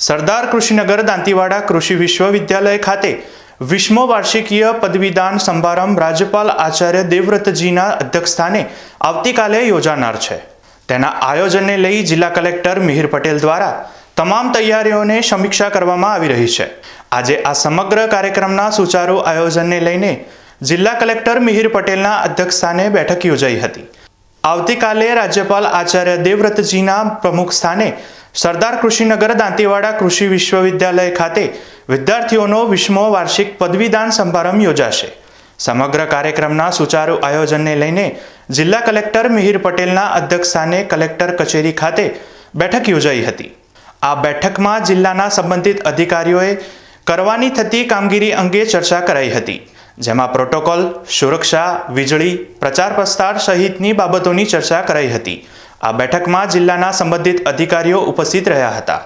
સરદાર કૃષિનગર દાંતીવાડા કૃષિ વિશ્વવિદ્યાલય ખાતે વિશ્વ વાર્ષિકીય પદવીદાન સમારંભ રાજ્યપાલ આચાર્ય દેવવ્રતજીના અધ્યક્ષસ્થાને આવતીકાલે યોજાનાર છે. તેના આયોજનને લઈ જિલ્લા કલેક્ટર મિહિર પટેલ દ્વારા તમામ તૈયારીઓને સમીક્ષા કરવામાં આવી રહી છે. આજે આ સમગ્ર કાર્યક્રમના સુચારુ આયોજનને લઈને જિલ્લા કલેક્ટર મિહિર પટેલના અધ્યક્ષસ્થાને બેઠક યોજાઈ હતી. આવતીકાલે રાજ્યપાલ આચાર્ય દેવવ્રતજીના પ્રમુખ સ્થાને સરદાર કૃષિનગર દાંતીવાડા કૃષિ વિશ્વવિદ્યાલય ખાતે વિદ્યાર્થીઓનો વિશ્વ વાર્ષિક પદવીદાન સમારંભ યોજાશે. સમગ્ર કાર્યક્રમના સુચારુ આયોજનને લઈને જિલ્લા કલેક્ટર મિહિર પટેલના અધ્યક્ષસ્થાને કલેક્ટર કચેરી ખાતે બેઠક યોજાઈ હતી. આ બેઠકમાં જિલ્લાના સંબંધિત અધિકારીઓએ કરવાની થતી કામગીરી અંગે ચર્ચા કરાઈ હતી, જેમાં પ્રોટોકોલ, સુરક્ષા, વીજળી, પ્રચાર પ્રસાર સહિતની બાબતોની ચર્ચા કરાઈ હતી. આ બેઠકમાં જિલ્લાના સંબંધિત અધિકારીઓ ઉપસ્થિત રહ્યા હતા.